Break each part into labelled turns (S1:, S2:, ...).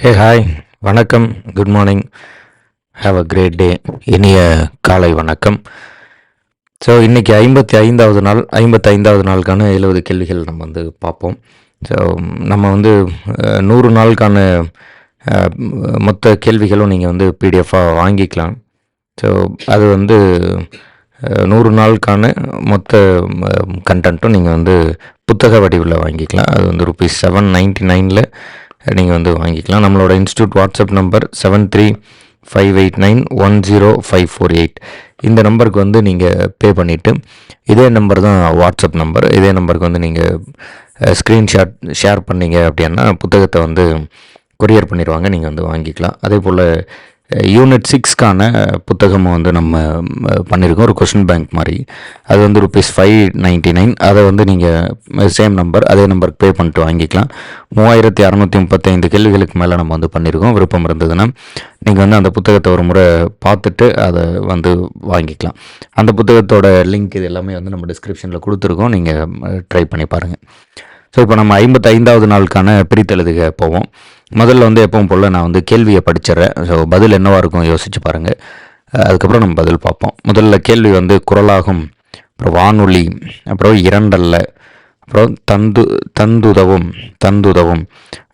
S1: ஹே hi வணக்கம். Good morning have a great day இனிய காலை வணக்கம். ஸோ இன்றைக்கி ஐம்பத்தி ஐந்தாவது நாள். ஐம்பத்தைந்தாவது நாளுக்கான எழுபது கேள்விகள் நம்ம வந்து பார்ப்போம். ஸோ நம்ம வந்து நூறு நாளுக்கான மொத்த கேள்விகளும் நீங்கள் வந்து பிடிஎஃபாக வாங்கிக்கலாம். ஸோ அது வந்து நூறு நாளுக்கான மொத்த கண்டென்ட்டும் நீங்கள் வந்து புத்தக வடிவில் வாங்கிக்கலாம். அது வந்து ருபீஸ் செவன் நைன்ட்டி நைனில் நீங்கள் வந்து வாங்கிக்கலாம். நம்மளோட institute WhatsApp number seven three five eight nine one zero five four eight இந்த நம்பருக்கு வந்து நீங்கள் பே பண்ணிவிட்டு இதே நம்பர் தான் வாட்ஸ்அப் நம்பர் இதே நம்பருக்கு வந்து நீங்கள் ஸ்க்ரீன்ஷாட் ஷேர் பண்ணீங்க அப்படின்னா புத்தகத்தை வந்து கொரியர் பண்ணிடுவாங்க. நீங்கள் வந்து வாங்கிக்கலாம். அதே போல் யூனிட் சிக்ஸ்க்கான புத்தகமும் வந்து நம்ம பண்ணியிருக்கோம் ஒரு கொஷின் பேங்க் மாதிரி. அது வந்து ருபீஸ் ஃபைவ் நைன்ட்டி நைன் அதை வந்து நீங்கள் சேம் நம்பர் அதே நம்பருக்கு பே பண்ணிட்டு வாங்கிக்கலாம். மூவாயிரத்தி அறநூற்றி முப்பத்தைந்து கேள்விகளுக்கு மேலே நம்ம வந்து பண்ணியிருக்கோம் விருப்பம் இருந்ததுன்னா நீங்கள் வந்து அந்த புத்தகத்தை ஒரு முறை பார்த்துட்டு அதை வந்து வாங்கிக்கலாம். அந்த புத்தகத்தோட லிங்க் இது எல்லாமே வந்து நம்ம டிஸ்கிரிப்ஷனில் கொடுத்துருக்கோம். நீங்கள் ட்ரை பண்ணி பாருங்கள் ஸோ இப்போ நம்ம ஐம்பத்தைந்தாவது நாளுக்கான பிரித்தெழுதுக போவோம். முதல்ல வந்து எப்பவும் போல் நான் வந்து கேள்வியை படிச்சிடுறேன். ஸோ பதில் என்னவாக இருக்கும் யோசிச்சு பாருங்கள் அதுக்கப்புறம் நம்ம பதில் பார்ப்போம். முதல்ல கேள்வி வந்து குரலாகும். அப்புறம் வானொலி அப்புறம் இரண்டல்ல அப்புறம் தந்து தந்துதவும் தந்துதவும்.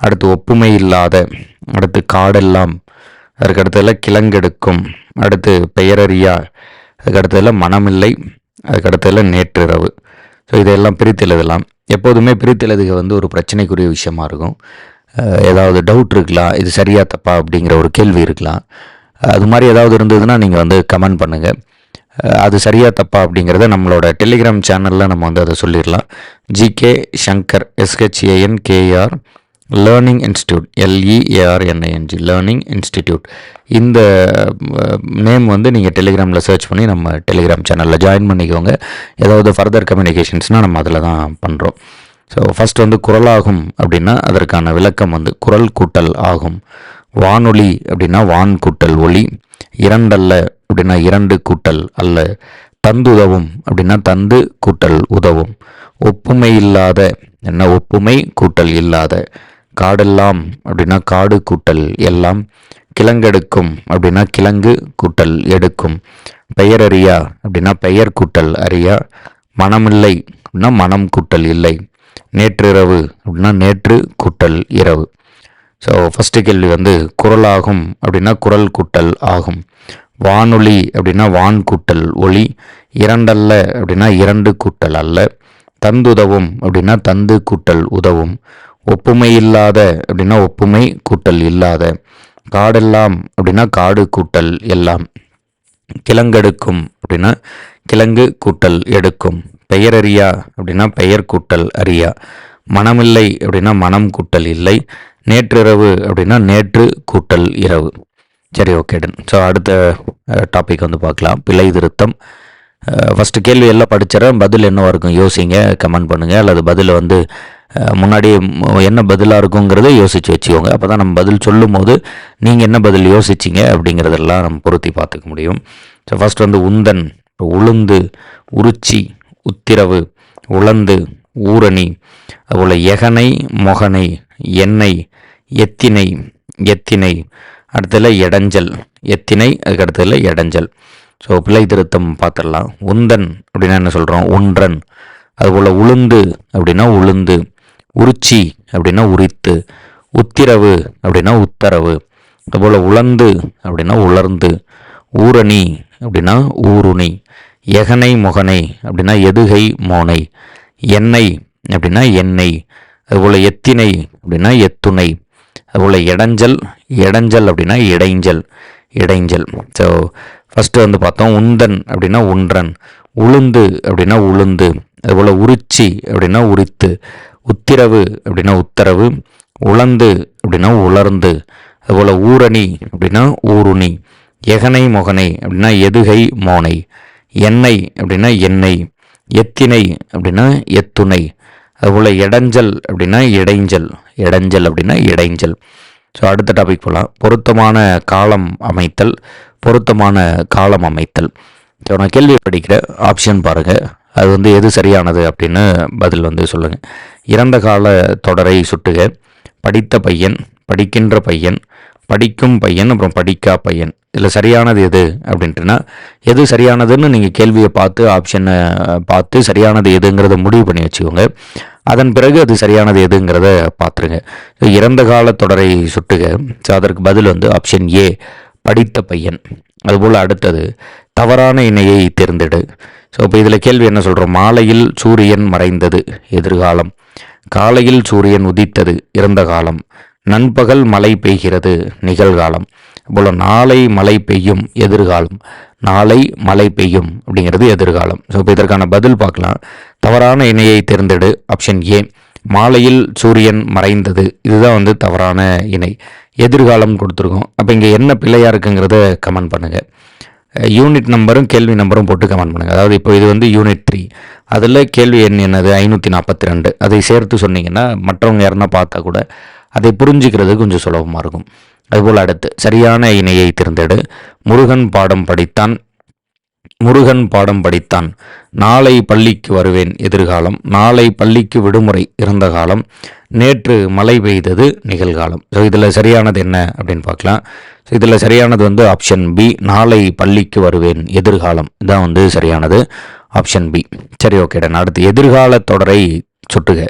S1: அடுத்து ஒப்புமை இல்லாத அடுத்து காடெல்லாம். அதுக்கடுத்ததில் கிழங்கெடுக்கும். அடுத்து பெயரறியா. அதுக்கு மனமில்லை. அதுக்கு அடுத்ததுல நேற்றிரவு. ஸோ இதையெல்லாம் பிரித்து எழுதலாம். எப்போதுமே பிரித்து எழுதுக வந்து ஒரு பிரச்சனைக்குரிய விஷயமா இருக்கும். ஏதாவது டவுட் இருக்கலாம் இது சரியா தப்பா அப்படிங்கிற ஒரு கேள்வி இருக்கலாம். அது மாதிரி ஏதாவது இருந்ததுன்னா நீங்கள் வந்து கமெண்ட் பண்ணுங்கள் அது சரியா தப்பா அப்படிங்கிறத நம்மளோட டெலிகிராம் சேனலில் நம்ம வந்து அதை சொல்லிடலாம். GK Shankar எஸ்ஹெச்ஏஎன் KR learning institute எல்இஏஆர்என்ஐஎன்ஜி learning institute இந்த நேம் வந்து நீங்கள் டெலிகிராமில் சர்ச் பண்ணி நம்ம டெலிகிராம் சேனலில் ஜாயின் பண்ணிக்கோங்க. ஏதாவது ஃபர்தர் கம்யூனிகேஷன்ஸ்னால் நம்ம அதில் தான் பண்ணுறோம் ஸோ ஃபஸ்ட் வந்து குரலாகும் அப்படின்னா அதற்கான விளக்கம் வந்து குரல் கூட்டல் ஆகும். வானொலி அப்படின்னா வான் கூட்டல் ஒளி இரண்டல்ல அப்படின்னா இரண்டு கூட்டல் அல்ல. தந்துதவும் அப்படின்னா தந்து கூட்டல் உதவும். ஒப்புமை இல்லாத என்ன? ஒப்புமை கூட்டல் இல்லாத. காடெல்லாம் அப்படின்னா காடு கூட்டல் எல்லாம். கிழங்கெடுக்கும் அப்படின்னா கிழங்கு கூட்டல் எடுக்கும். பெயர் அறியா அப்படின்னா பெயர் கூட்டல் அறியா. மனமில்லை அப்படின்னா மனம் கூட்டல் இல்லை. நேற்றிரவு. அப்படின்னா நேற்று கூட்டல் இரவு. ஸோ ஃபஸ்ட்டு கேள்வி வந்து குரலாகும் அப்படின்னா குரல் கூட்டல் ஆகும். வானொலி அப்படின்னா வான் கூட்டல் ஒளி இரண்டல்ல அப்படின்னா இரண்டு கூட்டல் அல்ல. தந்துதவும் அப்படின்னா தந்து கூட்டல் உதவும். ஒப்புமை இல்லாத அப்படின்னா ஒப்புமை கூட்டல் இல்லாத. காடெல்லாம் அப்படின்னா காடு கூட்டல் எல்லாம். கிழங்கெடுக்கும் அப்படின்னா கிழங்கு கூட்டல் எடுக்கும். பெயரறியா அப்படின்னா பெயர் கூட்டல் அறியா. மனமில்லை அப்படின்னா மனம் கூட்டல் இல்லை. நேற்றிரவு அப்படின்னா நேற்று கூட்டல் இரவு. சரி ஓகே டன் ஸோ அடுத்த டாபிக் வந்து பார்க்கலாம். பிழை திருத்தம். ஃபஸ்ட்டு கேள்வி எல்லாம் படிச்சிடறேன். பதில் என்னவாக இருக்கும் யோசிங்க கமெண்ட் பண்ணுங்கள் அல்லது பதில் வந்து முன்னாடி என்ன பதிலாக இருக்குங்கிறத யோசித்து வச்சுக்கோங்க. அப்போ தான் நம்ம பதில் சொல்லும் போது நீங்கள் என்ன பதில் யோசிச்சிங்க அப்படிங்கிறதெல்லாம் நம்ம பொருத்தி பார்த்துக்க முடியும். ஸோ ஃபஸ்ட் வந்து உந்தன் உளுந்து உருச்சி உத்திரவு உளந்து ஊரணி அதுபோல் எகனை மொகனை எண்ணெய் எத்தினை எத்தினை அடுத்ததுல எடஞ்சல் எத்தினை அதுக்கு அடுத்ததுல எடஞ்சல். ஸோ பிள்ளை திருத்தம் பார்த்துடலாம். உந்தன் அப்படின்னா என்ன சொல்கிறோம் உன்றன். அதுபோல் உளுந்து அப்படின்னா உளுந்து. உரிச்சி அப்படின்னா உரித்து. உத்திரவு அப்படின்னா உத்தரவு. அதுபோல் உலர்ந்து அப்படின்னா உலர்ந்து. ஊரணி அப்படின்னா ஊருணி. எகனை முகனை அப்படின்னா எதுகை மோனை எண்ணெய் அப்படின்னா எண்ணெய் அதுபோல் எத்தினை அப்படின்னா எத்துணை அதுபோல் இடைஞ்சல் இடைஞ்சல் அப்படின்னா இடைஞ்சல் இடைஞ்சல். ஸோ ஃபஸ்ட்டு வந்து பார்த்தோம் உந்தன் அப்படின்னா உன்றன் உளுந்து அப்படின்னா உளுந்து அதுபோல் உரிச்சி அப்படின்னா உரித்து உத்திரவு அப்படின்னா உத்தரவு உழந்து அப்படின்னா உலர்ந்து அதுபோல் ஊரணி அப்படின்னா ஊருணி எகனை மொகனை அப்படின்னா எதுகை மோனை. எண்ணெய் அப்படின்னா எண்ணெய் எத்தினை அப்படின்னா எத்துணை அதுபோல் இடைஞ்சல் அப்படின்னா இடைஞ்சல் இடைஞ்சல் அப்படின்னா இடைஞ்சல். ஸோ அடுத்த டாபிக் போகலாம் பொருத்தமான காலம் அமைத்தல் பொருத்தமான காலம் அமைத்தல். ஸோ நான் கேள்வி படிக்கிற ஆப்ஷன் பாருங்கள் அது வந்து எது சரியானது அப்படின்னு பதில் வந்து சொல்லுங்கள் இறந்த கால தொடரை சுட்டுக. படித்த பையன் படிக்கின்ற பையன் படிக்கும் பையன் அப்புறம் படிக்கா பையன். இதில் சரியானது எது அப்படின்ட்டுனா எது சரியானதுன்னு நீங்கள் கேள்வியை பார்த்து ஆப்ஷனை பார்த்து சரியானது எதுங்கிறத முடிவு பண்ணி வச்சுக்கோங்க. அதன் பிறகு அது சரியானது எதுங்கிறத பார்த்துருங்க. இறந்த கால தொடரை சுட்டுக. ஸோ அதற்கு பதில் வந்து ஆப்ஷன் ஏ படித்த பையன். அதுபோல் அடுத்தது தவறான இணையை தேர்ந்தெடு. ஸோ இப்போ இதில் கேள்வி என்ன சொல்கிறோம் மாலையில் சூரியன் மறைந்தது எதிர்காலம். காலையில் சூரியன் உதித்தது இறந்த காலம். நண்பகல் மழை பெய்கிறது நிகழ்காலம். போல் நாளை மழை பெய்யும் எதிர்காலம். நாளை மழை பெய்யும் அப்படிங்கிறது எதிர்காலம். ஸோ இப்போ இதற்கான பதில் பார்க்கலாம். தவறான இணையை தேர்ந்தெடு. ஆப்ஷன் ஏ மாலையில் சூரியன் மறைந்தது. இதுதான் வந்து தவறான இணை. எதிர்காலம் கொடுத்துருக்கோம். அப்போ இங்கே என்ன பிள்ளையாக இருக்குங்கிறத கமெண்ட் பண்ணுங்கள் யூனிட் நம்பரும் கேள்வி நம்பரும் போட்டு கமெண்ட் பண்ணுங்கள் அதாவது இப்போ இது வந்து யூனிட் த்ரீ அதில் கேள்வி எண் என்னது? ஐநூற்றி நாற்பத்தி ரெண்டு. அதை சேர்த்து சொன்னீங்கன்னா மற்றவங்க யாருன்னா பார்த்தா கூட அதை புரிஞ்சுக்கிறது கொஞ்சம் சுலபமாக இருக்கும். அதுபோல் அடுத்து சரியான இணையை தேர்ந்தெடு. முருகன் பாடம் படித்தான். முருகன் பாடம் படித்தான். நாளை பள்ளிக்கு வருவேன் எதிர்காலம். நாளை பள்ளிக்கு விடுமுறை இருந்த காலம். நேற்று மழை பெய்தது நிகழ்காலம். ஸோ இதில் சரியானது என்ன அப்படின்னு பார்க்கலாம். ஸோ இதில் சரியானது வந்து ஆப்ஷன் பி நாளை பள்ளிக்கு வருவேன் எதிர்காலம். இதான் வந்து சரியானது ஆப்ஷன் பி சரி ஓகே அடுத்து எதிர்கால தொடரை சுட்டுக.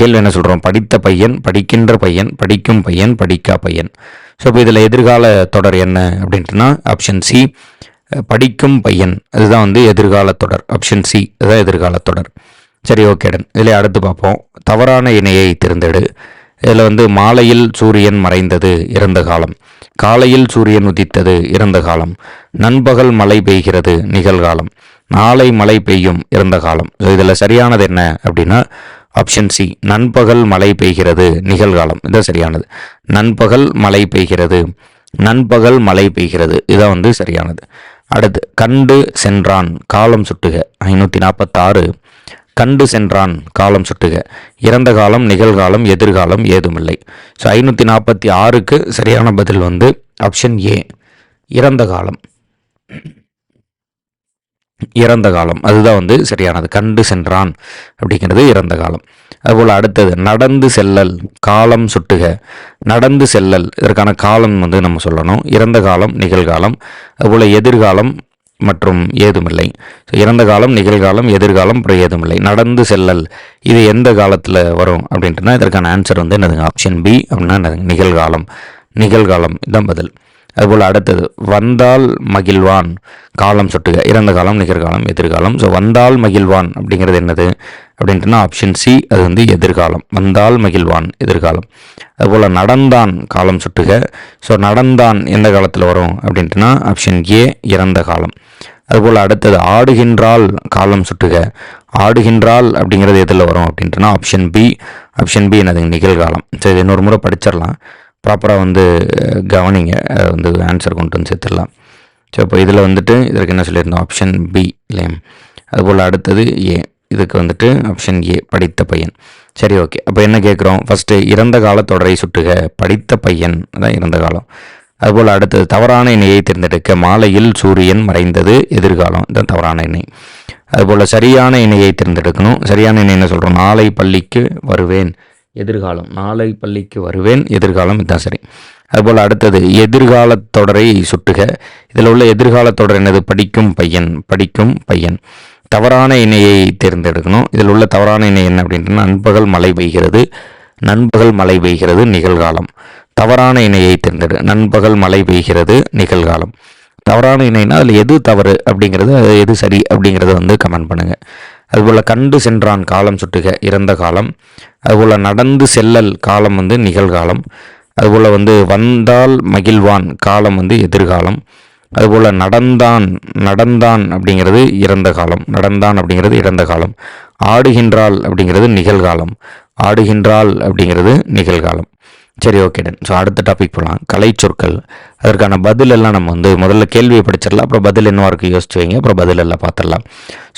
S1: கேள்வி என்ன சொல்கிறோம் படித்த பையன் படிக்கின்ற பையன் படிக்கும் பையன் படிக்கா பையன். ஸோ இப்போ இதில் எதிர்கால தொடர் என்ன அப்படின்ட்டுனா ஆப்ஷன் சி படிக்கும் பையன். அதுதான் வந்து எதிர்கால தொடர். ஆப்ஷன் சி அதுதான் எதிர்கால தொடர். சரி ஓகேடன் இதில் அடுத்து பார்ப்போம். தவறான இணையை தேர்ந்தெடு. இதில் வந்து மாலையில் சூரியன் மறைந்தது இறந்த காலம். காலையில் சூரியன் உதித்தது இறந்த காலம். நண்பகல் மழை பெய்கிறது நிகழ்காலம். நாளை மழை பெய்யும் இறந்த காலம். இதில் சரியானது என்ன அப்படின்னா ஆப்ஷன் சி நண்பகல் மழை பெய்கிறது நிகழ்காலம். இதுதான் சரியானது. நண்பகல் மழை பெய்கிறது நண்பகல் மழை பெய்கிறது இதான் வந்து சரியானது. அடுத்து கண்டு சென்றான் காலம் சுட்டுக. ஐநூற்றி நாற்பத்தாறு கண்டு சென்றான் காலம் சுட்டுக. இறந்த காலம் நிகழ்காலம் எதிர்காலம் ஏதுமில்லை. ஸோ ஐநூற்றி நாற்பத்தி ஆறுக்கு சரியான பதில் வந்து ஆப்ஷன் ஏ இறந்த காலம். இறந்த காலம். அதுதான் வந்து சரியானது. கண்டு சென்றான் அப்படிங்கிறது இறந்த காலம். அதுபோல் அடுத்தது நடந்து செல்லல் காலம் சுட்டுக. நடந்து செல்லல் இதற்கான காலம் வந்து நம்ம சொல்லணும். இறந்த காலம் நிகழ்காலம். அதுபோல் எதிர்காலம் மற்றும் ஏதுமில்லை. ஸோ இறந்த காலம் நிகழ்காலம் எதிர்காலம் அப்புறம் ஏதுமில்லை. நடந்து செல்லல் இது எந்த காலத்தில் வரும் அப்படின்ட்டுனா இதற்கான ஆன்சர் வந்து என்னதுங்க? ஆப்ஷன் பி அப்படின்னா நிகழ்காலம். நிகழ்காலம் இதுதான் பதில். அதுபோல் அடுத்தது வந்தால் மகிழ்வான் காலம் சொட்டுக இறந்த காலம் நிகர்காலம் எதிர்காலம். ஸோ வந்தால் மகிழ்வான் அப்படிங்கிறது என்னது? அப்படின்ட்டுனா ஆப்ஷன் சி அது வந்து எதிர்காலம். வந்தால் மகிழ்வான் எதிர்காலம். அதுபோல் நடந்தான் காலம் சுட்டுக. ஸோ நடந்தான் எந்த காலத்தில் வரும்? அப்படின்ட்டுனா ஆப்ஷன் ஏ இறந்த காலம். அதுபோல் அடுத்தது ஆடுகின்றால் காலம் சுட்டுக. ஆடுகின்றால் அப்படிங்கிறது எதில் வரும்? அப்படின்ட்டுனா ஆப்ஷன் பி ஆப்ஷன் பி என்னது நிகழ்காலம். சரி இன்னொரு முறை படிச்சிடலாம். ப்ராப்பராக வந்து கவனிங்க. வந்து ஆன்சர் கொண்டு வந்து சேர்த்துடலாம். ஸோ இப்போ இதில் வந்துட்டு இதற்கு என்ன சொல்லியிருந்தோம்? ஆப்ஷன் பி இல்லையா? அதுபோல் அடுத்தது ஏ இதுக்கு வந்துட்டு ஆப்ஷன் ஏ படித்த பையன். சரி ஓகே அப்போ என்ன கேட்குறோம்? ஃபஸ்ட்டு இறந்த கால தொடரை சுட்டுக. படித்த பையன். தான் இறந்த காலம். அதுபோல் அடுத்தது தவறான இணையை தேர்ந்தெடுக்க மாலையில் சூரியன் மறைந்தது எதிர்காலம். இதுதான் தவறான இணை அதுபோல் சரியான இணையை தேர்ந்தெடுக்கணும். சரியான இணை என்ன சொல்கிறோம் நாளை பள்ளிக்கு வருவேன். எதிர்காலம். நாளை பள்ளிக்கு வருவேன் எதிர்காலம் இதுதான் சரி. அதுபோல் அடுத்தது எதிர்கால தொடரை சுட்டுக. இதில் உள்ள எதிர்கால தொடர் என்னது? படிக்கும் பையன் படிக்கும் பையன். தவறான இணையை தேர்ந்தெடுக்கணும். இதில் உள்ள தவறான இணை என்ன அப்படின்ட்டு நண்பகல் மழை பெய்கிறது. நண்பகல் மழை பெய்கிறது நிகழ்காலம். தவறான இணையை தேர்ந்தெடு. நண்பகல் மழை பெய்கிறது நிகழ்காலம். தவறான இணைனா அதில் எது தவறு அப்படிங்கிறது எது சரி அப்படிங்கிறத வந்து கமெண்ட் பண்ணுங்கள் அதுபோல் கண்டு சென்றான் காலம் சுட்டுக இறந்த காலம். அதுபோல் நடந்து செல்லல் காலம் வந்து நிகழ்காலம். அதுபோல் வந்து வந்தால் மகிழ்வான் காலம் வந்து எதிர்காலம். அதுபோல் நடந்தான் நடந்தான் அப்படிங்கிறது இறந்த காலம். நடந்தான் அப்படிங்கிறது இறந்த காலம். ஆடுகின்றாள் அப்படிங்கிறது நிகழ்காலம். ஆடுகின்றாள் அப்படிங்கிறது நிகழ்காலம். சரி ஓகே டன் ஸோ அடுத்த டாபிக் போகலாம் கலை சொற்கள். அதற்கான பதிலெல்லாம் நம்ம வந்து முதல்ல கேள்வியை படிச்சிடலாம். அப்புறம் பதில் என்னவா இருக்குது யோசிச்சு வைங்க. அப்புறம் பதிலெல்லாம் பார்த்துடலாம்.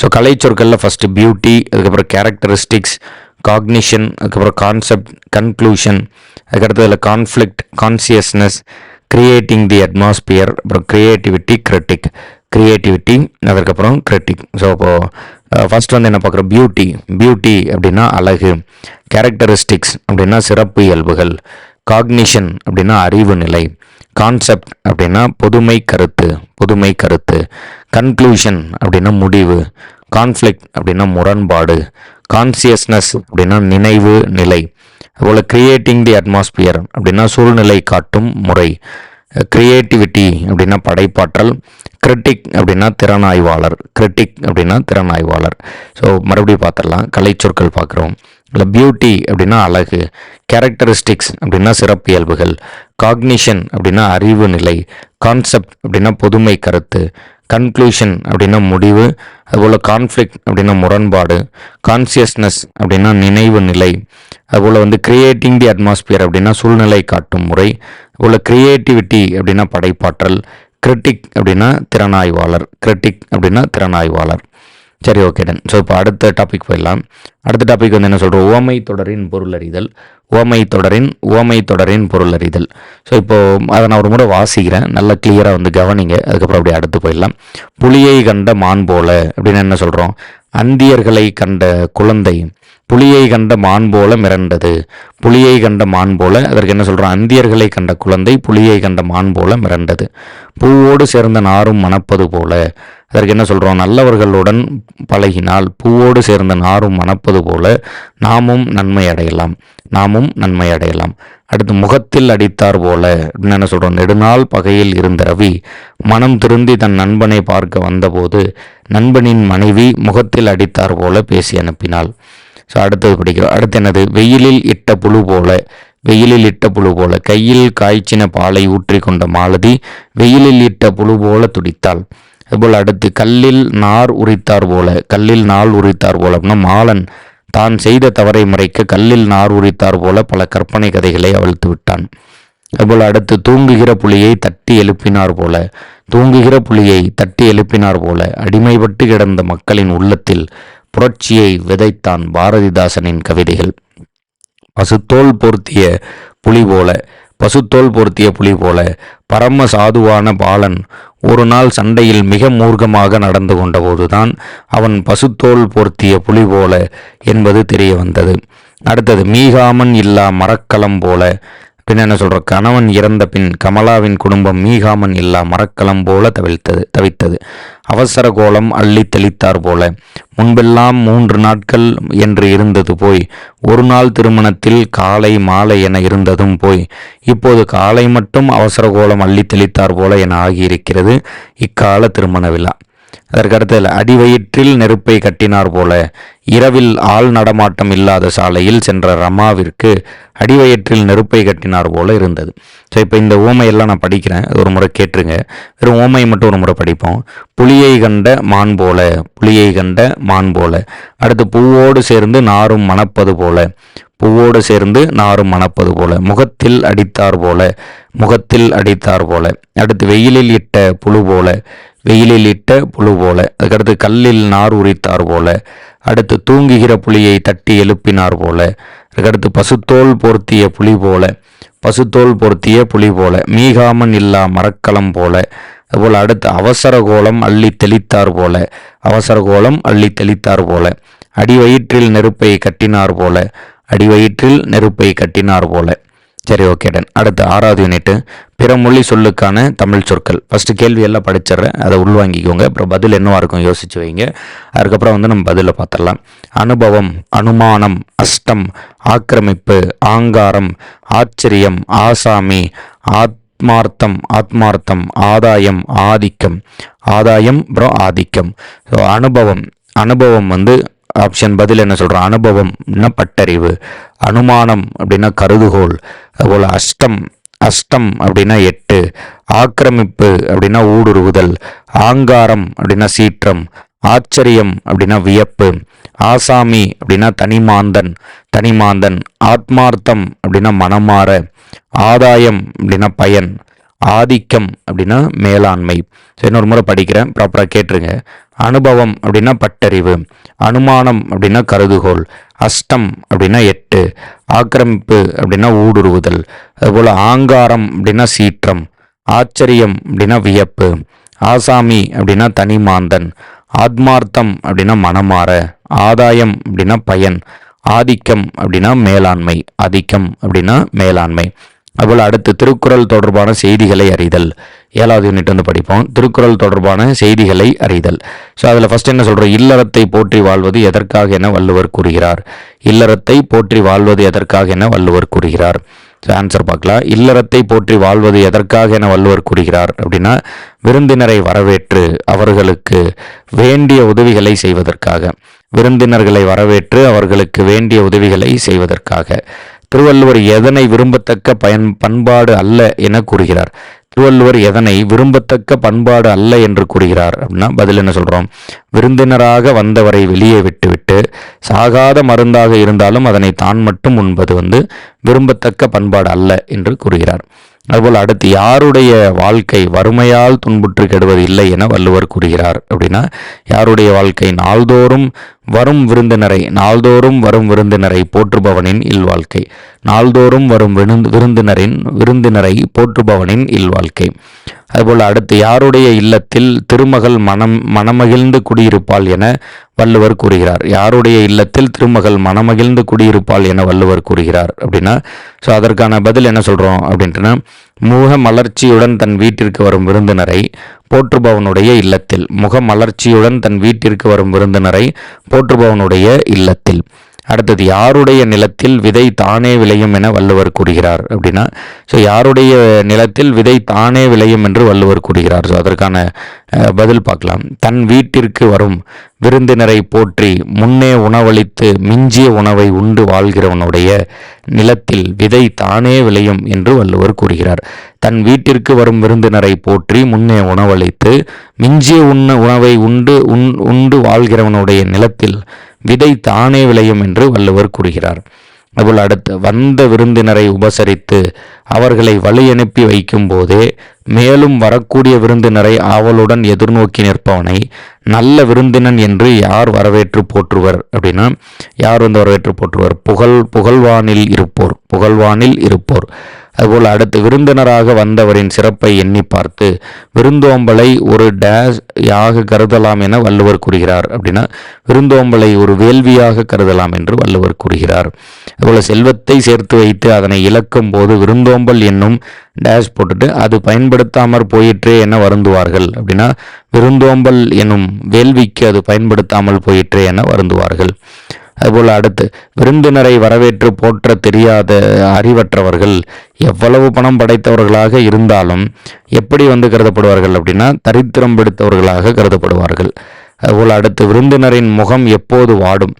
S1: ஸோ கலை சொற்களில் ஃபஸ்ட்டு பியூட்டி அதுக்கப்புறம் கேரக்டரிஸ்டிக்ஸ் காக்னிஷன் அதுக்கப்புறம் concept conclusion அதுக்கடுத்ததில் conflict consciousness creating the atmosphere அப்புறம் க்ரியேட்டிவிட்டி கிரிட்டிக் க்ரியேட்டிவிட்டி அதுக்கப்புறம் கிரிட்டிக் ஸோ இப்போது ஃபர்ஸ்ட் வந்து என்ன பார்க்குறோம்? பியூட்டி பியூட்டி அப்படின்னா அழகு. கேரக்டரிஸ்டிக்ஸ் அப்படின்னா சிறப்பு இயல்புகள். காக்னிஷன் அப்படின்னா அறிவு நிலை. கான்செப்ட் அப்படின்னா பொதுமை கருத்து பொதுமை கருத்து. கன்க்ளூஷன் அப்படின்னா முடிவு. கான்ஃப்ளிக்ட் அப்படின்னா முரண்பாடு. கான்சியஸ்னஸ் அப்படின்னா நினைவு நிலை. அதுபோல் கிரியேட்டிங் தி அட்மாஸ்பியர் அப்படின்னா சூழ்நிலை காட்டும் முறை. கிரியேட்டிவிட்டி அப்படின்னா படைப்பாற்றல். கிரிட்டிக் அப்படின்னா திறனாய்வாளர் கிரிட்டிக் அப்படின்னா திறனாய்வாளர் ஸோ மறுபடியும் பார்த்துடலாம். கலைச்சொற்கள் பார்க்குறோம். இல்லை பியூட்டி அப்படின்னா அழகு. கேரக்டரிஸ்டிக்ஸ் அப்படின்னா சிறப்பியல்புகள் காக்னிஷன் அப்படின்னா அறிவு நிலை. கான்செப்ட் அப்படின்னா பொதுமை கருத்து. கன்க்ளூஷன் அப்படின்னா முடிவு. அதுபோல் கான்ஃப்ளிக்ட் அப்படின்னா முரண்பாடு. கான்சியஸ்னஸ் அப்படின்னா நினைவு நிலை. அதுபோல் வந்து கிரியேட்டிங் தி அட்மாஸ்பியர் அப்படின்னா சூழ்நிலை காட்டும் முறை. அதுபோல் கிரியேட்டிவிட்டி அப்படின்னா படைப்பாற்றல். கிரிட்டிக் அப்படின்னா திறனாய்வாளர். கிரிட்டிக் அப்படின்னா திறனாய்வாளர். சரி ஓகே டன் ஸோ இப்போ அடுத்த டாபிக் போயிடலாம். அடுத்த டாபிக் வந்து என்ன சொல்கிறோம் ஓமை தொடரின் பொருள் அறிதல் ஓமை தொடரின் ஓமை தொடரின் பொருள் அறிதல் ஸோ இப்போது அதை நான் ஒரு முறை வாசிக்கிறேன். நல்லா கிளியராக வந்து கவனிங்க. அதுக்கப்புறம் அப்படியே அடுத்து போயிடலாம். புலியை கண்ட மான் போல அப்படின்னு என்ன சொல்கிறோம் அந்தியர்களை கண்ட குழந்தை. புலியை கண்ட மான் போல மிரண்டது. புலியை கண்ட மான் போல அதற்கு என்ன சொல்கிறோம் அந்தியர்களை கண்ட குழந்தை புலியை கண்ட மான் போல மிரண்டது. பூவோடு சேர்ந்த நாரும் மணப்பது போல. அதற்கு என்ன சொல்கிறோம் நல்லவர்களுடன் பழகினால் பூவோடு சேர்ந்த நாரும் மணப்பது போல நாமும் நன்மை அடையலாம். நாமும் நன்மை அடையலாம். அடுத்து முகத்தில் அடித்தார் போல. அப்படின்னு என்ன சொல்கிறோம் நெடுநாள் பகையில் இருந்த ரவி மனம் திருந்தி தன் நண்பனை பார்க்க வந்தபோது நண்பனின் மனைவி முகத்தில் அடித்தார் போல பேசி அனுப்பினாள். ஸோ அடுத்தது பிடிக்கும் அடுத்து என்னது? வெயிலில் இட்ட புழு போல. வெயிலில் இட்ட புழு போல. கையில் காய்ச்சின பாலை ஊற்றி கொண்ட மாலதி வெயிலில் இட்ட புழு போல துடித்தாள். அதுபோல் அடுத்து கல்லில் நார் உரித்தார் போல கல்லில் நாள் உரித்தார் போல அப்படின்னா மாலன் தான் செய்த தவறை மறைக்க கல்லில் நார் உரித்தார் போல பல கற்பனை கதைகளை அவிழ்த்து விட்டான். அதுபோல் அடுத்து தூங்குகிற புலியை தட்டி எழுப்பினார் போல தூங்குகிற புலியை தட்டி எழுப்பினார் போல அடிமைப்பட்டு கிடந்த மக்களின் உள்ளத்தில் புரட்சியை விதைத்தான் பாரதிதாசனின் கவிதைகள். பசுத்தோல் போர்த்திய புலி போல பசுத்தோல் பொருத்திய புலி போல பரம சாதுவான பாலன் ஒரு நாள் சண்டையில் மிக மூர்க்கமாக நடந்து கொண்டபோதுதான் அவன் பசுத்தோல் பொருத்திய புலி போல என்பது தெரிய வந்தது. அடுத்தது மீகாமன் இல்லா மரக்கலம் போல பின் என்ன சொல்ற? கணவன் இறந்த பின் கமலாவின் குடும்பம் மீகாமன் இல்லா மரக்கலம் போல தவிழ்த்தது தவித்தது. அவசர கோலம் அள்ளி தெளித்தார் போல. முன்பெல்லாம் மூன்று நாட்கள் என்று இருந்தது போய் ஒரு நாள் திருமணத்தில் காலை மாலை என இருந்ததும் போய் இப்போது காலை மட்டும் அவசர கோலம் அள்ளி தெளித்தார் போல என ஆகியிருக்கிறது இக்கால திருமண விழா. அதற்கடுத்தது அடிவயிற்றில் நெருப்பை கட்டினார் போல. இரவில் ஆள் நடமாட்டம் இல்லாத சாலையில் சென்ற ரமாவிற்கு அடிவயிற்றில் நெருப்பை கட்டினார் போல இருந்தது. ஸோ இப்போ இந்த ஓமையெல்லாம் நான் படிக்கிறேன். அது ஒரு முறை கேட்டுருங்க. வெறும் ஓமையை மட்டும் ஒரு முறை படிப்போம். புலியை கண்ட மான் போல புலியை கண்ட மான் போல. அடுத்து பூவோடு சேர்ந்து நாரும் மணப்பது போல. பூவோடு சேர்ந்து நாரும் மணப்பது போல. முகத்தில் அடித்தார் போல. முகத்தில் அடித்தார் போல. அடுத்து வெயிலில் இட்ட புழு போல. வெயிலில் இட்ட புழு போல அதுக்கடுத்து கல்லில் நார் உரித்தார் போல அடுத்து தூங்குகிற புலியை தட்டி எழுப்பினார் போல அதுக்கடுத்து பசுத்தோல் பொருத்திய புலி போல பசுத்தோல் பொருத்திய புலி போல மீகாமன் இல்லா மரக்கலம் போல அதுபோல் அடுத்து அவசர கோலம் அள்ளி தெளித்தார் போல அவசர கோலம் அள்ளி தெளித்தார் போல அடிவயிற்றில் நெருப்பை கட்டினார் போல அடிவயிற்றில் நெருப்பை கட்டினார் போல. சரி ஓகே டன் அடுத்து ஆறாவது யூனிட்டு பிற மொழி சொல்லுக்கான தமிழ் சொற்கள். ஃபஸ்ட்டு கேள்வி எல்லாம் படிச்சிடுறேன். அதை உள்வாங்கிக்கோங்க. அப்புறம் பதில் என்னவாக இருக்கும் யோசிச்சு வைங்க. அதுக்கப்புறம் வந்து நம்ம பதிலை பார்த்துடலாம். அனுபவம் அனுமானம் அஷ்டம் ஆக்கிரமிப்பு ஆங்காரம் ஆச்சரியம் ஆசாமி ஆத்மார்த்தம் ஆத்மார்த்தம் ஆதாயம் ஆதிக்கம். ஆதாயம் அப்புறம் ஆதிக்கம். ஸோ அனுபவம். அனுபவம் வந்து ஆப்ஷன் பதில் என்ன சொல்கிறோம் அனுபவம்னா பட்டறிவு? அனுமானம் அப்படின்னா கருதுகோள். அதுபோல் அஷ்டம் அஷ்டம் அப்படின்னா எட்டு. ஆக்கிரமிப்பு அப்படின்னா ஊடுருவுதல். ஆங்காரம் அப்படின்னா சீற்றம். ஆச்சரியம் அப்படின்னா வியப்பு. ஆசாமி அப்படின்னா தனிமாந்தன். தனிமாந்தன். ஆத்மார்த்தம் அப்படின்னா மனமாற. ஆதாயம் அப்படின்னா பயன். ஆதிக்கம் அப்படின்னா மேலாண்மை. சரி இன்னொரு முறை படிக்கிறேன். ப்ராப்பராக கேட்டுருங்க. அனுபவம் அப்படின்னா பட்டறிவு. அனுமானம் அப்படின்னா கருதுகோள் அஷ்டம் அப்படின்னா எட்டு ஆக்கிரமிப்பு அப்படின்னா ஊடுருவுதல் அதுபோல் ஆங்காரம் அப்படின்னா சீற்றம் ஆச்சரியம் அப்படின்னா வியப்பு ஆசாமி அப்படின்னா தனிமாந்தன் ஆத்மார்த்தம் அப்படின்னா மனமாற ஆதாயம் அப்படின்னா பயன் ஆதிக்கம் அப்படின்னா மேலாண்மை ஆதிக்கம் அப்படின்னா மேலாண்மை. அதுபோல் அடுத்து திருக்குறள் தொடர்பான செய்திகளை அறிதல். ஏழாவது யூனிட் வந்து படிப்போம். திருக்குறள் தொடர்பான செய்திகளை அறிதல். ஸோ அதில் ஃபர்ஸ்ட் என்ன சொல்கிறோம் இல்லறத்தை போற்றி வாழ்வது எதற்காக என வள்ளுவர் கூறுகிறார். இல்லறத்தை போற்றி வாழ்வது எதற்காக என வள்ளுவர் கூறுகிறார். ஸோ ஆன்சர் பார்க்கலாம். இல்லறத்தை போற்றி வாழ்வது எதற்காக என வள்ளுவர் கூறுகிறார். அப்படின்னா விருந்தினரை வரவேற்று அவர்களுக்கு வேண்டிய உதவிகளை செய்வதற்காக. விருந்தினர்களை வரவேற்று அவர்களுக்கு வேண்டிய உதவிகளை செய்வதற்காக. திருவள்ளுவர் எதனை விரும்பத்தக்க பயன் பண்பாடு அல்ல என கூறுகிறார். திருவள்ளுவர் எதனை விரும்பத்தக்க பண்பாடு அல்ல என்று கூறுகிறார் அப்படின்னா பதில் என்ன சொல்றோம்? விருந்தினராக வந்தவரை வெளியே விட்டுவிட்டு சாகாத மருந்தாக இருந்தாலும் அதனை தான் மட்டும் உண்பது வந்து விரும்பத்தக்க பண்பாடு அல்ல என்று கூறுகிறார். அதுபோல் அடுத்து யாருடைய வாழ்க்கை வறுமையால் துன்புற்று கெடுவது இல்லை என வள்ளுவர் கூறுகிறார். அப்படின்னா யாருடைய வாழ்க்கை நாள்தோறும் வரும் விருந்தினரை நாள்தோறும் வரும் விருந்தினரை போற்றுபவனின் இல்வாழ்க்கை. நாள்தோறும் வரும் விருந்தினரின் விருந்தினரை போற்றுபவனின் இல்வாழ்க்கை. அதுபோல் அடுத்து யாருடைய இல்லத்தில் திருமகள் மனம் மனமகிழ்ந்து குடியிருப்பாள் என வள்ளுவர் கூறுகிறார். யாருடைய இல்லத்தில் திருமகள் மனமகிழ்ந்து குடியிருப்பாள் என வள்ளுவர் கூறுகிறார் அப்படின்னா ஸோ அதற்கான பதில் என்ன சொல்கிறோம் அப்படின்ட்டுனா முக மலர்ச்சியுடன் தன் வீட்டிற்கு வரும் விருந்தினரை போற்றுபவனுடைய இல்லத்தில். முக மலர்ச்சியுடன் தன் வீட்டிற்கு வரும் விருந்தினரை போற்றுபவனுடைய இல்லத்தில். அடுத்தது யாருடைய நிலத்தில் விதை தானே விளையும் என வள்ளுவர் கூறுகிறார்? அப்படின்னா ஸோ யாருடைய நிலத்தில் விதை தானே விளையும் என்று வள்ளுவர் கூறுகிறார். ஸோ அதற்கான பதில் பார்க்கலாம். தன் வீட்டிற்கு வரும் விருந்தினரை போற்றி முன்னே உணவளித்து மிஞ்சிய உணவை உண்டு வாழ்கிறவனுடைய நிலத்தில் விதை தானே விளையும் என்று வள்ளுவர் கூறுகிறார். தன் வீட்டிற்கு வரும் விருந்தினரை போற்றி முன்னே உணவளித்து மிஞ்சிய உண்ண உணவை உண்டு உண் உண்டு வாழ்கிறவனுடைய நிலத்தில் விதை தானே விளையும் என்று வள்ளுவர் கூறுகிறார். அதுபோல் அடுத்து வந்த விருந்தினரை உபசரித்து அவர்களை வழி அனுப்பி வைக்கும் போதே மேலும் வரக்கூடிய விருந்தினரை ஆவலுடன் எதிர்நோக்கி நிற்பவனை நல்ல விருந்தினன் என்று யார் வரவேற்று போற்றுவர் அப்படின்னா யார் வந்து வரவேற்று போற்றுவர்? புகழ் புகழ்வானில் இருப்போர் புகழ்வானில் இருப்போர். அதுபோல் அடுத்து விருந்தினராக வந்தவரின் சிறப்பை எண்ணி பார்த்து விருந்தோம்பலை ஒரு டேஸ் யாக கருதலாம் என வள்ளுவர் கூறுகிறார். அப்படின்னா விருந்தோம்பலை ஒரு வேள்வியாக கருதலாம் என்று வள்ளுவர் கூறுகிறார். அதுபோல் செல்வத்தை சேர்த்து வைத்து அதனை இழக்கும் போது விருந்தோம்பல் என்னும் டேஷ் போட்டுட்டு அது பயன்படுத்தாமற் போயிற்றே என வருந்துவார்கள். அப்படின்னா விருந்தோம்பல் என்னும் வேள்விக்கு அது பயன்படுத்தாமல் போயிற்றே என வருந்துவார்கள். அதுபோல் அடுத்து விருந்தினரை வரவேற்று போற்ற தெரியாத அறிவற்றவர்கள் எவ்வளவு பணம் படைத்தவர்களாக இருந்தாலும் எப்படி வந்து கருதப்படுவார்கள் அப்படின்னா தரித்திரம் பிடித்தவர்களாக கருதப்படுவார்கள். அதுபோல் அடுத்து விருந்தினரின் முகம் எப்போது வாடும்?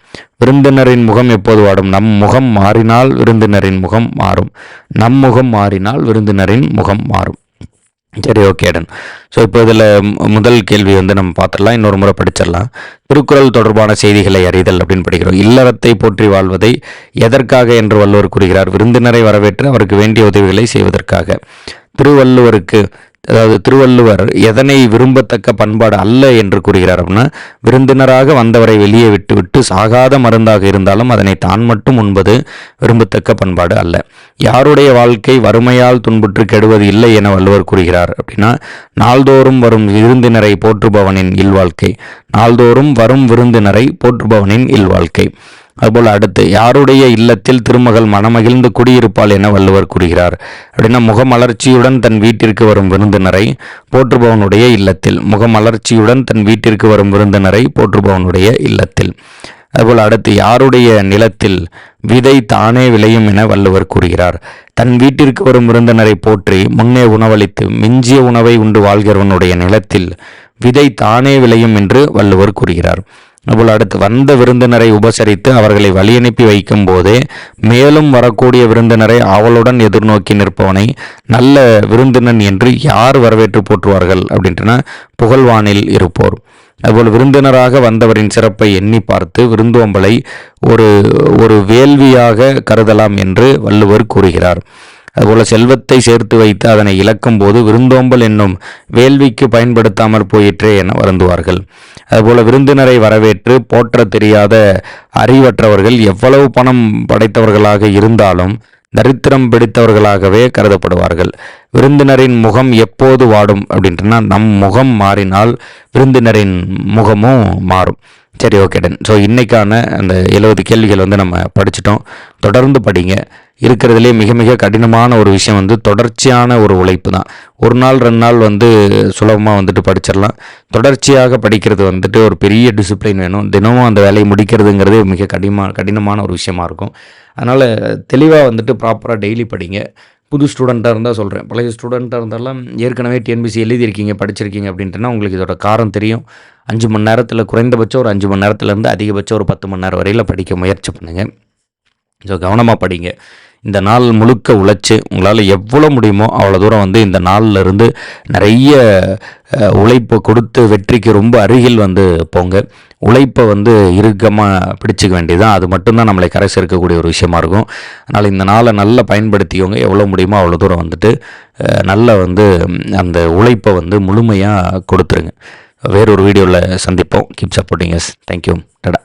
S1: விருந்தினரின் முகம் எப்போது வாடும்? நம் முகம் மாறினால் விருந்தினரின் முகம் மாறும். நம் முகம் மாறினால் விருந்தினரின் முகம் மாறும். சரி ஓகே அடன் ஸோ இப்போ இதில் முதல் கேள்வி வந்து நம்ம பார்த்துடலாம். இன்னொரு முறை படிச்சிடலாம். திருக்குறள் தொடர்பான செய்திகளை அறிதல் அப்படின்னு படிக்கிறோம். இல்லறத்தை போற்றி வாழ்வதை எதற்காக என்று வள்ளுவர் கூறுகிறார்? விருந்தினரை வரவேற்று அவருக்கு வேண்டிய உதவிகளை செய்வதற்காக. திருவள்ளுவருக்கு அதாவது திருவள்ளுவர் எதனை விரும்பத்தக்க பண்பாடு அல்ல என்று கூறுகிறார் அப்படின்னா விருந்தினராக வந்தவரை வெளியே விட்டுவிட்டு சாகாத மருந்தாக இருந்தாலும் அதனை தான் மட்டும் உண்பது விரும்பத்தக்க பண்பாடு அல்ல. யாருடைய வாழ்க்கை வறுமையால் துன்புற்று கெடுவது இல்லை என வள்ளுவர் கூறுகிறார் அப்படின்னா நாள்தோறும் வரும் விருந்தினரை போற்றுபவனின் இல்வாழ்க்கை. நாள்தோறும் வரும் விருந்தினரை போற்றுபவனின் இல்வாழ்க்கை. அதுபோல் அடுத்து யாருடைய இல்லத்தில் திருமகள் மனமகிழ்ந்து குடியிருப்பாள் என வள்ளுவர் கூறுகிறார். அப்படின்னா முகமலர்ச்சியுடன் தன் வீட்டிற்கு வரும் விருந்தினரை போற்றுபவனுடைய இல்லத்தில். முகமலர்ச்சியுடன் தன் வீட்டிற்கு வரும் விருந்தினரை போற்றுபவனுடைய இல்லத்தில். அதுபோல் அடுத்து யாருடைய நிலத்தில் விதை தானே விளையும் என வள்ளுவர் கூறுகிறார். தன் வீட்டிற்கு வரும் விருந்தினரை போற்றி முன்னே உணவளித்து மிஞ்சிய உணவை உண்டு வாழ்கிறவனுடைய நிலத்தில் விதை தானே விளையும் என்று வள்ளுவர் கூறுகிறார். அதுபோல் அடுத்து வந்த விருந்தினரை உபசரித்து அவர்களை வழியனுப்பி வைக்கும் போதே மேலும் வரக்கூடிய விருந்தினரை அவளுடன் எதிர்நோக்கி நிற்பவனை நல்ல விருந்தினன் என்று யார் வரவேற்று போற்றுவார்கள் அப்படின்றன புகழ்வானில் இருப்போர். அதுபோல் விருந்தினராக வந்தவரின் சிறப்பை எண்ணி பார்த்து விருந்தோம்பலை ஒரு ஒரு வேள்வியாக கருதலாம் என்று வள்ளுவர் கூறுகிறார். அதுபோல செல்வத்தை சேர்த்து வைத்து அதனை இழக்கும் போது விருந்தோம்பல் என்னும் வேள்விக்கு பயன்படுத்தாமல் போயிற்றே என வருந்துவார்கள். அதுபோல விருந்தினரை வரவேற்று போற்ற தெரியாத அறிவற்றவர்கள் எவ்வளவு பணம் படைத்தவர்களாக இருந்தாலும் தரித்திரம் பிடித்தவர்களாகவே கருதப்படுவார்கள். விருந்தினரின் முகம் எப்போது வாடும் அப்படின்றனா நம் முகம் மாறினால் விருந்தினரின் முகமும் மாறும். சரி ஓகே டன் ஸோ இன்றைக்கான அந்த எழுபது கேள்விகள் வந்து நம்ம படிச்சிட்டோம். தொடர்ந்து படிங்க. இருக்கிறதுலே மிக மிக கடினமான ஒரு விஷயம் வந்து தொடர்ச்சியான ஒரு உழைப்பு தான். ஒரு நாள் ரெண்டு நாள் வந்து சுலபமாக வந்துட்டு படிச்சிடலாம். தொடர்ச்சியாக படிக்கிறது வந்துட்டு ஒரு பெரிய டிசிப்ளின் வேணும். தினமும் அந்த வேலையை முடிக்கிறதுங்கிறது மிக கடினமாக கடினமான ஒரு விஷயமா இருக்கும். அதனால் தெளிவாக வந்துட்டு ப்ராப்பராக டெய்லி படிங்க. புது ஸ்டூடெண்ட்டாக இருந்தால் சொல்கிறேன் பழைய ஸ்டூடெண்ட்டாக இருந்தாலும் ஏற்கனவே டிஎன்பிசி எழுதியிருக்கீங்க படிச்சிருக்கீங்க அப்படின்ட்டுனா உங்களுக்கு இதோட காரம் தெரியும். அஞ்சு மணி நேரத்தில் குறைந்தபட்சம் ஒரு அஞ்சு மணி நேரத்துலேருந்து அதிகபட்சம் ஒரு பத்து மணி நேரம் வரையில் படிக்க முயற்சி பண்ணுங்கள் ஸோ கவனமாக படிங்க. இந்த நாள் முழுக்க உழைச்சி உங்களால் எவ்வளோ முடியுமோ அவ்வளோ தூரம் வந்து இந்த நாளில் இருந்து நிறைய உழைப்பு கொடுத்து வெற்றிக்கு ரொம்ப அருகில் வந்து போங்க. உழைப்பை வந்து இறுக்கமாக பிடிச்சிக்க வேண்டியதுதான். அது மட்டும்தான் நம்மளை கரை சேர்க்கக்கூடிய ஒரு விஷயமா இருக்கும். அதனால் இந்த நாளை நல்லா பயன்படுத்திக்கோங்க. எவ்வளோ முடியுமோ அவ்வளோ தூரம் வந்துட்டு நல்லா வந்து அந்த உழைப்பை வந்து முழுமையாக கொடுத்துருங்க. வேறொரு வீடியோவில் சந்திப்போம். கீப் சப்போர்ட்டிங் எஸ் தேங்க்யூ டடா